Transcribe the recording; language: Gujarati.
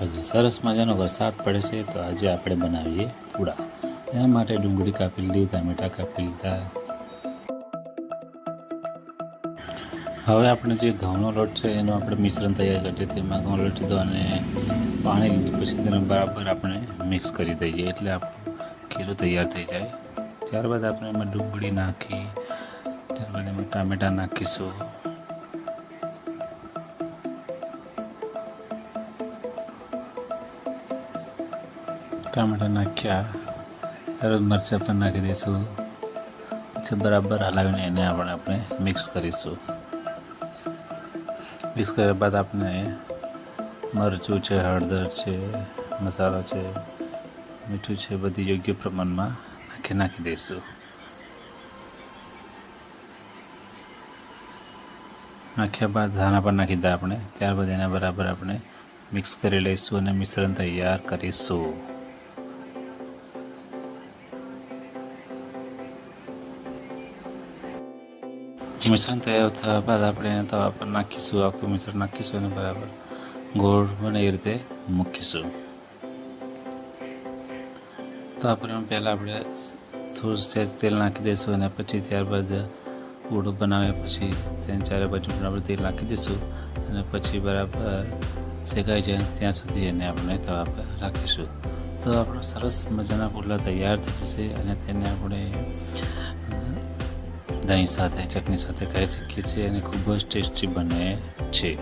હજી સરસ મજાનો વરસાદ પડે છે, તો આજે આપણે બનાવીએ પૂડા. એના માટે ડુંગળી કાપી લીધી ટામેટાં કાપી લીધા. હવે આપણે જે ઘઉંનો લોટ છે, એનું આપણે મિશ્રણ તૈયાર કરીએ. તેમાં ઘઉં લોટ લીધો અને પાણી લીધું. પછી તેને બરાબર આપણે મિક્સ કરી દઈએ, એટલે આપણું ખીરું તૈયાર થઈ જાય. ત્યારબાદ આપણે એમાં ડુંગળી નાખી, ત્યારબાદ એમાં ટામેટાં નાખીશું. ટામેટા નાખ્યા તરત મરચાં પણ નાખી દઈશું પછી બરાબર હલાવીને એને આપણે આપણે મિક્સ કરીશું મિક્સ કર્યા બાદ આપણે મરચું છે હળદર છે મસાલો છે મીઠું છે બધી યોગ્ય પ્રમાણમાં નાખી નાખી દઈશું નાખ્યા બાદ ધાણા પણ નાખી દીધા આપણે ત્યારબાદ એને બરાબર આપણે મિક્સ કરી લઈશું અને મિશ્રણ તૈયાર કરીશું મિશ્રણ તૈયાર થયા બાદ આપણે એને તવા પર નાખીશું આખું મિશ્રણ નાખીશું અને બરાબર ગોળ બને એ રીતે મૂકીશું તો આપણે પહેલાં આપણે થોડું સહેજ તેલ નાખી દઈશું અને પછી ત્યારબાદ પૂડો બનાવ્યા પછી તેને ચારે બાજુ આપણે તેલ નાખી દઈશું અને પછી બરાબર શેકાઈ જાય ત્યાં સુધી એને આપણે તવા પર રાખીશું તો આપણો સરસ મજાના પુડલા તૈયાર થઈ જશે અને તેને આપણે દહીં સાથે ચટણી સાથે ખાઈ શકીએ છીએ અને ખૂબ જ ટેસ્ટી બને છે.